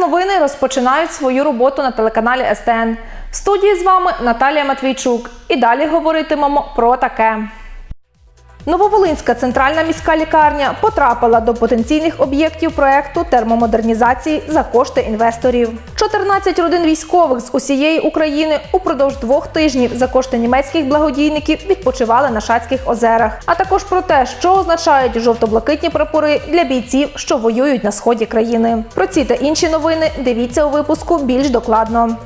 новини розпочинають свою роботу на телеканалі СТН. В студії з вами Наталія Матвійчук. І далі говоритимемо про таке. Нововолинська центральна міська лікарня потрапила до потенційних об'єктів проекту термомодернізації за кошти інвесторів. 14 родин військових з усієї України упродовж двох тижнів за кошти німецьких благодійників відпочивали на Шацьких озерах. А також про те, що означають жовто-блакитні прапори для бійців, що воюють на сході країни. Про ці та інші новини дивіться у випуску більш докладно.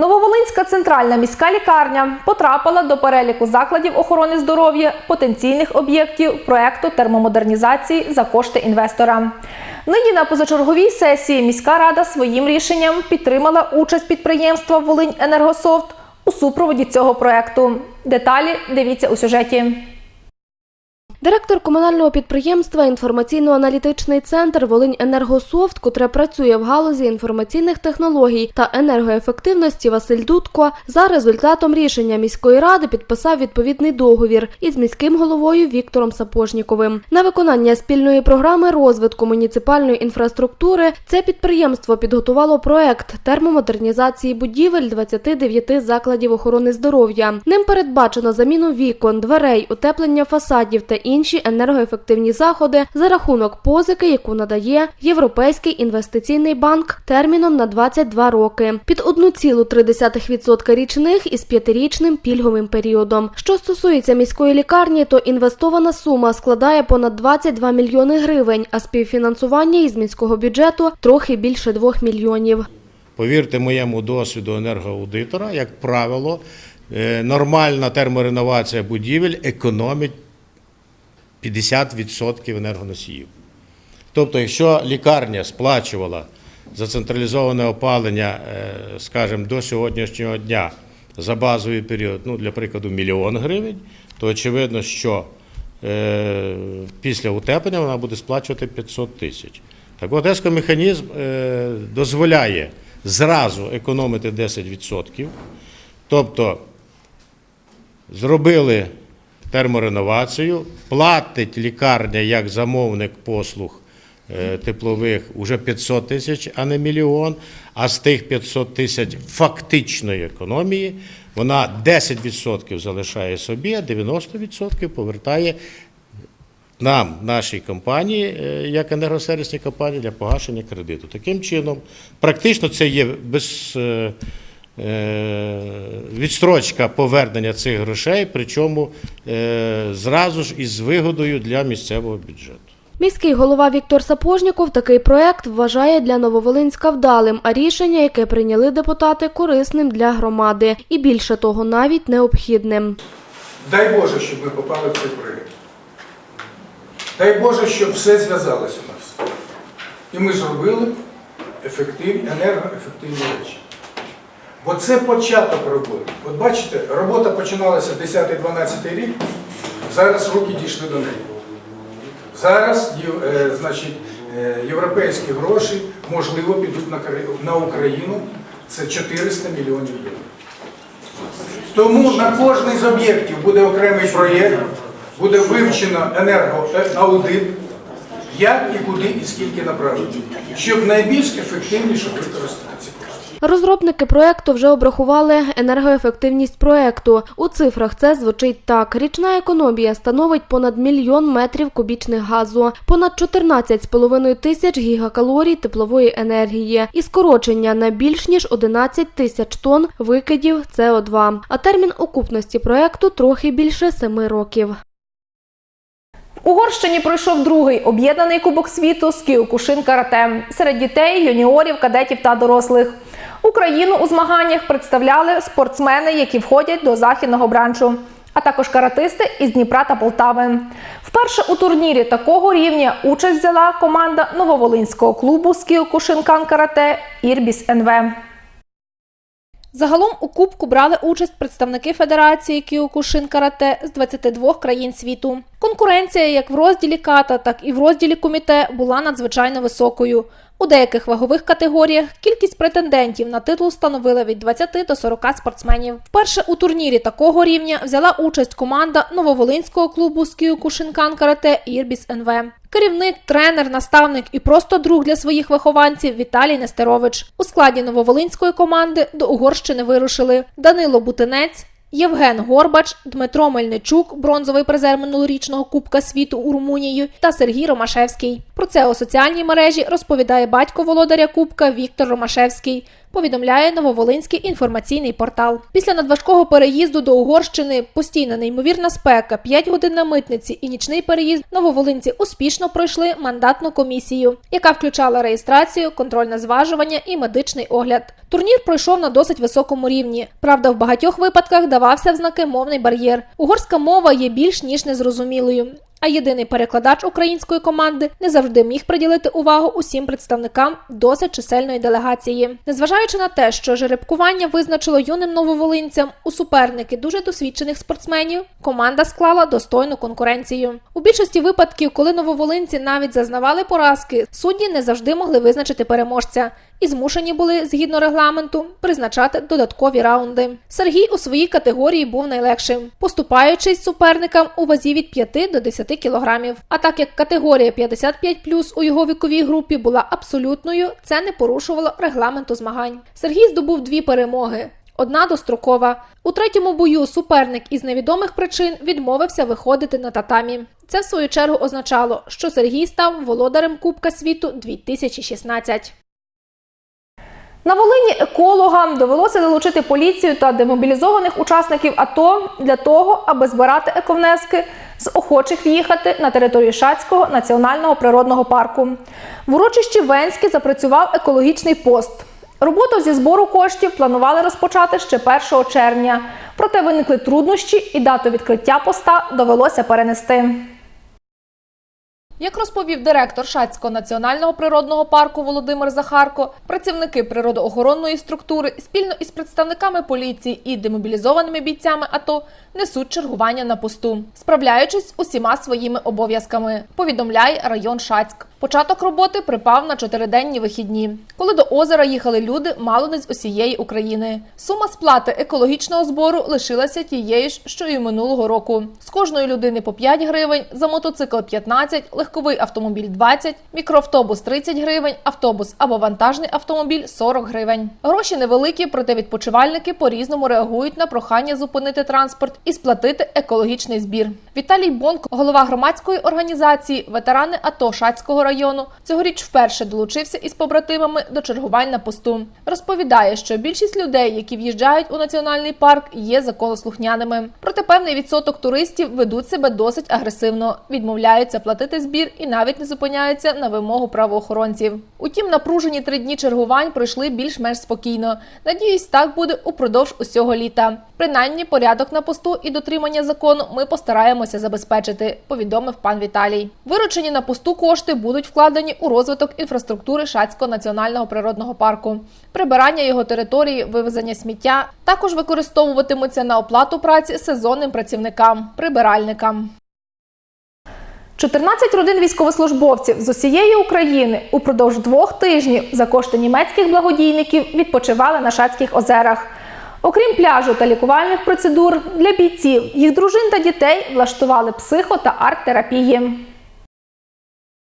Нововолинська центральна міська лікарня потрапила до переліку закладів охорони здоров'я потенційних об'єктів проекту термомодернізації за кошти інвестора. Нині на позачерговій сесії міська рада своїм рішенням підтримала участь підприємства Волинь Енергософт у супроводі цього проекту. Деталі дивіться у сюжеті. Директор комунального підприємства інформаційно-аналітичний центр Волинь Енергософт, котре працює в галузі інформаційних технологій та енергоефективності Василь Дудко, за результатом рішення міської ради підписав відповідний договір із міським головою Віктором Сапожніковим. На виконання спільної програми розвитку муніципальної інфраструктури це підприємство підготувало проект термомодернізації будівель 29 закладів охорони здоров'я. Ним передбачено заміну вікон, дверей, утеплення фасадів та інші енергоефективні заходи за рахунок позики, яку надає Європейський інвестиційний банк терміном на 22 роки під 1,3% річних із п'ятирічним пільговим періодом. Що стосується міської лікарні, то інвестована сума складає понад 22 мільйони гривень, а співфінансування із міського бюджету трохи більше 2 мільйонів. Повірте моєму досвіду енергоаудитора, як правило, е, нормальна термореновація будівель економить 50% енергоносіїв. Тобто, якщо лікарня сплачувала за централізоване опалення, е, скажімо, до сьогоднішнього дня за базовий період, ну, для прикладу, мільйон гривень, то очевидно, що е, після утеплення вона буде сплачувати 500 тисяч. Так от ескомеханізм е, дозволяє зразу економити 10%. Тобто зробили термореновацію, платить лікарня як замовник послуг е, теплових уже 500 тисяч, а не мільйон. А з тих 500 тисяч фактичної економії вона 10% залишає собі, а 90% повертає нам, нашій компанії, е, як енергосервісній компанії, для погашення кредиту. Таким чином, практично це є без. Е, Відстрочка повернення цих грошей, причому е, зразу ж із вигодою для місцевого бюджету. Міський голова Віктор Сапожніков такий проект вважає для Нововолинська вдалим, а рішення, яке прийняли депутати, корисним для громади і більше того, навіть необхідним. Дай Боже, щоб ми попали в цей проєкт. Дай Боже, щоб все зв'язалося у нас. І ми зробили ефективні, енергоефективні речі. Бо це початок роботи. От бачите, робота починалася 10-12 рік, зараз руки дійшли до неї. Зараз е, значить, е, європейські гроші, можливо, підуть на Україну. Це 400 мільйонів євро. Тому на кожний з об'єктів буде окремий проєкт, буде вивчено енергоаудит, як і куди і скільки направити, щоб найбільш ефективніше використати ці. Розробники проекту вже обрахували енергоефективність проекту. У цифрах це звучить так: річна економія становить понад мільйон метрів кубічних газу, понад 14,5 тисяч гігакалорій теплової енергії і скорочення на більш ніж 11 тисяч тонн викидів СО2. А термін окупності проекту трохи більше 7 років. Угорщині пройшов другий об'єднаний кубок світу з кіокушин карате серед дітей, юніорів, кадетів та дорослих. Україну у змаганнях представляли спортсмени, які входять до західного бранчу, а також каратисти із Дніпра та Полтави. Вперше у турнірі такого рівня участь взяла команда нововолинського клубу з кіокушинкан карате Ірбіс НВ. Загалом у кубку брали участь представники Федерації Кіокушин Карате з 22 країн світу. Конкуренція як в розділі ката, так і в розділі коміте була надзвичайно високою. У деяких вагових категоріях кількість претендентів на титул становила від 20 до 40 спортсменів. Вперше у турнірі такого рівня взяла участь команда нововолинського клубу з Кіокушинкан карате Ірбіс НВ. Керівник, тренер, наставник і просто друг для своїх вихованців Віталій Нестерович. У складі нововолинської команди до Угорщини вирушили Данило Бутинець, Євген Горбач, Дмитро Мельничук, бронзовий призер минулорічного Кубка світу у Румунії, та Сергій Ромашевський. Про це у соціальній мережі розповідає батько володаря Кубка Віктор Ромашевський. Повідомляє Нововолинський інформаційний портал. Після надважкого переїзду до Угорщини постійна неймовірна спека, 5 годин на митниці і нічний переїзд нововолинці успішно пройшли мандатну комісію, яка включала реєстрацію, контрольне зважування і медичний огляд. Турнір пройшов на досить високому рівні. Правда, в багатьох випадках давався в знаки мовний бар'єр. Угорська мова є більш ніж незрозумілою. А єдиний перекладач української команди не завжди міг приділити увагу усім представникам досить чисельної делегації. Незважаючи на те, що жеребкування визначило юним нововолинцям у суперники дуже досвідчених спортсменів, команда склала достойну конкуренцію. У більшості випадків, коли нововолинці навіть зазнавали поразки, судді не завжди могли визначити переможця. І змушені були, згідно регламенту, призначати додаткові раунди. Сергій у своїй категорії був найлегшим, поступаючись суперникам у вазі від 5 до 10 кілограмів. А так як категорія 55+, у його віковій групі була абсолютною, це не порушувало регламенту змагань. Сергій здобув дві перемоги. Одна дострокова. У третьому бою суперник із невідомих причин відмовився виходити на татамі. Це в свою чергу означало, що Сергій став володарем Кубка світу 2016. На Волині екологам довелося залучити поліцію та демобілізованих учасників АТО для того, аби збирати ековнески з охочих в'їхати на територію Шацького національного природного парку. В урочищі Венське запрацював екологічний пост. Роботу зі збору коштів планували розпочати ще 1 червня, проте виникли труднощі і дату відкриття поста довелося перенести. Як розповів директор Шацького національного природного парку Володимир Захарко, працівники природоохоронної структури спільно із представниками поліції і демобілізованими бійцями АТО несуть чергування на посту, справляючись усіма своїми обов'язками. Повідомляє район Шацьк. Початок роботи припав на чотириденні вихідні, коли до озера їхали люди мало не з усієї України. Сума сплати екологічного збору лишилася тією ж, що і минулого року. З кожної людини по 5 гривень, за мотоцикл 15, легковий автомобіль 20, мікроавтобус 30 гривень, автобус або вантажний автомобіль 40 гривень. Гроші невеликі, проте відпочивальники по-різному реагують на прохання зупинити транспорт і сплатити екологічний збір. Віталій Бонк, голова громадської організації Ветерани АТО Шацького району, цьогоріч вперше долучився із побратимами до чергувань на посту. Розповідає, що більшість людей, які в'їжджають у національний парк, є законослухняними. Проте певний відсоток туристів ведуть себе досить агресивно, відмовляються платити збір і навіть не зупиняються на вимогу правоохоронців. Утім, напружені три дні чергувань пройшли більш-менш спокійно. Надіюсь, так буде упродовж усього літа. Принаймні, порядок на посту і дотримання закону ми постараємося забезпечити, повідомив пан Віталій. Виручені на посту кошти будуть вкладені у розвиток інфраструктури Шацького національного природного парку, прибирання його території, вивезення сміття також використовуватимуться на оплату праці сезонним працівникам, прибиральникам. 14 родин військовослужбовців з усієї України упродовж двох тижнів за кошти німецьких благодійників відпочивали на Шацьких озерах. Окрім пляжу та лікувальних процедур для бійців, їх дружин та дітей влаштували психо та арт-терапії.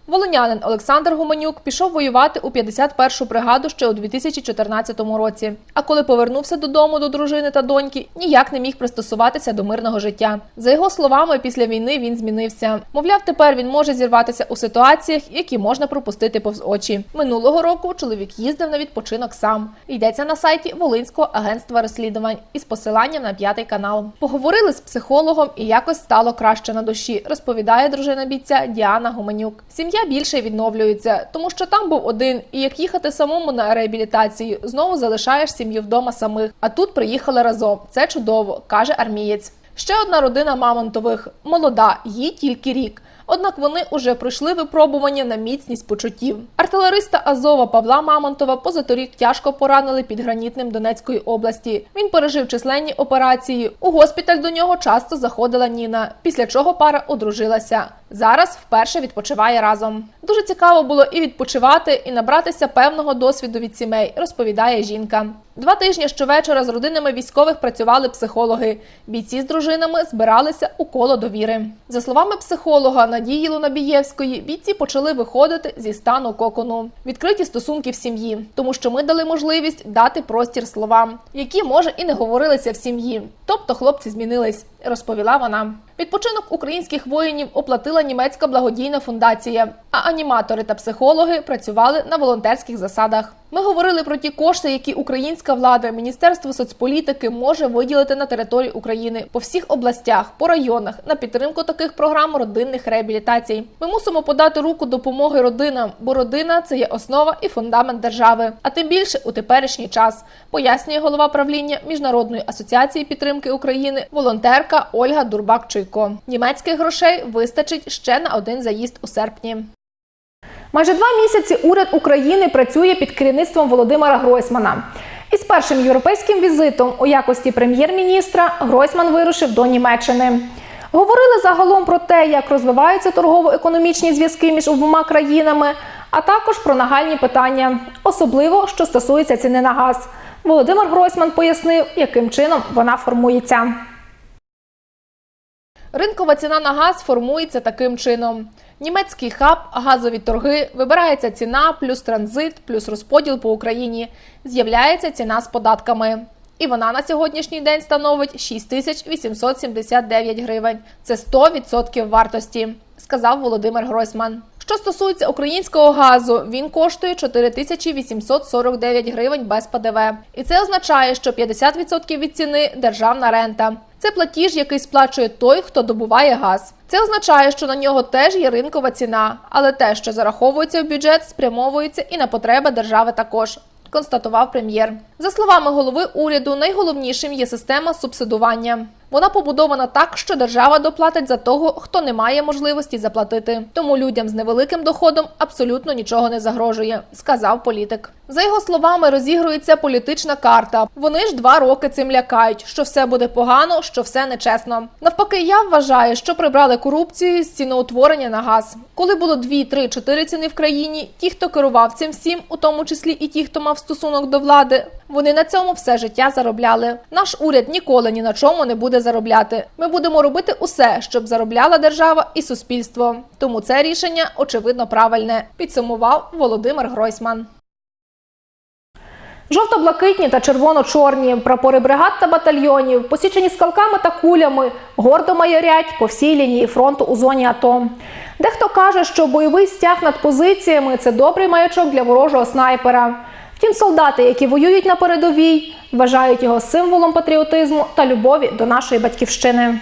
Волинянин Олександр Гуменюк пішов воювати у 51-шу бригаду ще у 2014 році. А коли повернувся додому до дружини та доньки, ніяк не міг пристосуватися до мирного життя. За його словами, після війни він змінився. Мовляв, тепер він може зірватися у ситуаціях, які можна пропустити повз очі. Минулого року чоловік їздив на відпочинок сам. Йдеться на сайті Волинського агентства розслідувань із посиланням на п'ятий канал. Поговорили з психологом і якось стало краще на душі, розповідає дружина бійця Діана Гуменюк. Сім'я більше відновлюється, тому що там був один, і як їхати самому на реабілітацію, знову залишаєш сім'ю вдома самих. А тут приїхали разом. Це чудово, каже армієць. Ще одна родина Мамонтових молода, їй тільки рік. Однак вони уже пройшли випробування на міцність почуттів. Артилериста Азова Павла Мамонтова позаторік тяжко поранили під гранітним Донецької області. Він пережив численні операції. У госпіталь до нього часто заходила Ніна, після чого пара одружилася. Зараз вперше відпочиває разом. Дуже цікаво було і відпочивати, і набратися певного досвіду від сімей, розповідає жінка. Два тижні щовечора з родинами військових працювали психологи. Бійці з дружинами збиралися у коло довіри. За словами психолога Надії Лунабієвської, бійці почали виходити зі стану кокону. Відкриті стосунки в сім'ї, тому що ми дали можливість дати простір словам, які може і не говорилися в сім'ї. Тобто хлопці змінились, розповіла вона. Відпочинок українських воїнів оплатила німецька благодійна фундація, а аніматори та психологи працювали на волонтерських засадах. Ми говорили про ті кошти, які українська влада, Міністерство соцполітики може виділити на території України по всіх областях, по районах на підтримку таких програм родинних реабілітацій. Ми мусимо подати руку допомоги родинам, бо родина це є основа і фундамент держави, а тим більше у теперішній час, пояснює голова правління Міжнародної асоціації підтримки України, волонтерка Ольга Дурбак-Чуйко. Німецьких грошей вистачить ще на один заїзд у серпні. Майже два місяці уряд України працює під керівництвом Володимира Гройсмана. Із першим європейським візитом у якості прем'єр-міністра Гройсман вирушив до Німеччини. Говорили загалом про те, як розвиваються торгово-економічні зв'язки між обома країнами, а також про нагальні питання, особливо що стосується ціни на газ. Володимир Гройсман пояснив, яким чином вона формується. Ринкова ціна на газ формується таким чином: німецький хаб, газові торги, вибирається ціна, плюс транзит, плюс розподіл по Україні. З'являється ціна з податками. І вона на сьогоднішній день становить 6879 гривень. Це 100% вартості, сказав Володимир Гройсман. Що стосується українського газу, він коштує 4849 гривень без ПДВ. І це означає, що 50% від ціни державна рента. Це платіж, який сплачує той, хто добуває газ. Це означає, що на нього теж є ринкова ціна, але те, що зараховується в бюджет, спрямовується і на потреби держави також. Констатував прем'єр. За словами голови уряду, найголовнішим є система субсидування. Вона побудована так, що держава доплатить за того, хто не має можливості заплатити. Тому людям з невеликим доходом абсолютно нічого не загрожує, сказав політик. За його словами, розігрується політична карта. Вони ж два роки цим лякають, що все буде погано, що все нечесно. Навпаки, я вважаю, що прибрали корупцію з ціноутворення на газ. Коли було 2, 3, 4 ціни в країні, ті, хто керував цим всім, у тому числі і ті, хто мав стосунок до влади, вони на цьому все життя заробляли. Наш уряд ніколи ні на чому не буде заробляти. Ми будемо робити усе, щоб заробляла держава і суспільство. Тому це рішення очевидно правильне, підсумував Володимир Гройсман. Жовто-блакитні та червоно-чорні прапори бригад та батальйонів, посічені скалками та кулями, гордо майорять по всій лінії фронту у зоні АТО. Дехто каже, що бойовий стяг над позиціями це добрий маячок для ворожого снайпера. Втім, солдати, які воюють на передовій, вважають його символом патріотизму та любові до нашої батьківщини.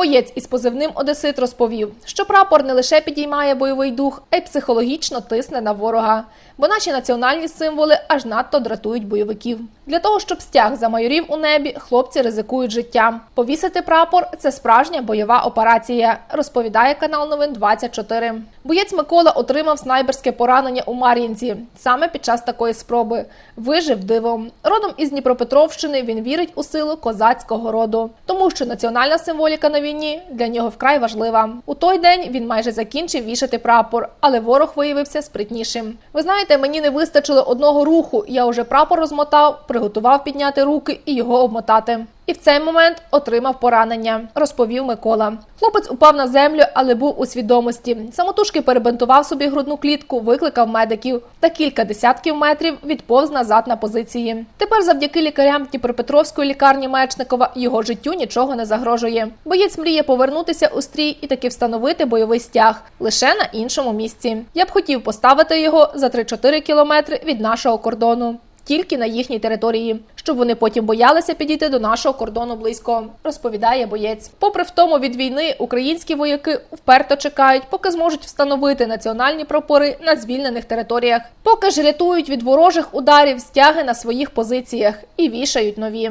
Боєць із позивним Одесит розповів, що прапор не лише підіймає бойовий дух, а й психологічно тисне на ворога, бо наші національні символи аж надто дратують бойовиків. Для того, щоб стяг замайорів у небі, хлопці ризикують життям. Повісити прапор це справжня бойова операція, розповідає канал Новин 24. Боєць Микола отримав снайперське поранення у Мар'їнці саме під час такої спроби. Вижив дивом. Родом із Дніпропетровщини він вірить у силу козацького роду, тому що національна символіка на війні для нього вкрай важлива. У той день він майже закінчив вішати прапор, але ворог виявився спритнішим. Ви знаєте, мені не вистачило одного руху. Я уже прапор розмотав, приготував підняти руки і його обмотати. І в цей момент отримав поранення, розповів Микола. Хлопець упав на землю, але був у свідомості. Самотужки перебинтував собі грудну клітку, викликав медиків та кілька десятків метрів відповз назад на позиції. Тепер, завдяки лікарям Дніпропетровської лікарні Мечникова, його життю нічого не загрожує. Боєць мріє повернутися у стрій і таки встановити бойовий стяг лише на іншому місці. Я б хотів поставити його за 3-4 кілометри від нашого кордону тільки на їхній території, щоб вони потім боялися підійти до нашого кордону близько, розповідає боєць. Попри втому від війни, українські вояки вперто чекають, поки зможуть встановити національні прапори на звільнених територіях, поки ж рятують від ворожих ударів стяги на своїх позиціях і вішають нові.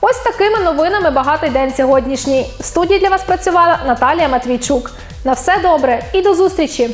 Ось такими новинами багатий день сьогоднішній. В студії для вас працювала Наталія Матвійчук. На все добре і до зустрічі!